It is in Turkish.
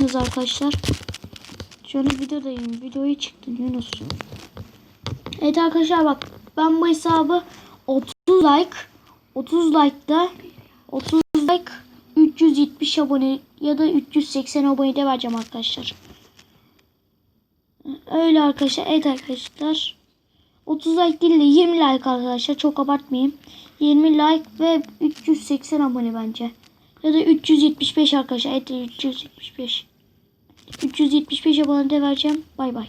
Yunus arkadaşlar. Şöyle videodayım. Videoya çıktın Yunus. Evet arkadaşlar bak ben bu hesabı 30 like 30 like'da 30 like 370 abone ya da 380 abone de vereceğim arkadaşlar. Öyle arkadaşlar. Evet arkadaşlar. 30 like değil de 20 like arkadaşlar. Çok abartmayayım. 20 like ve 380 abone bence. Ya da 375 arkadaşlar. Evet 375. 375 abone vereceğim. Bay bay.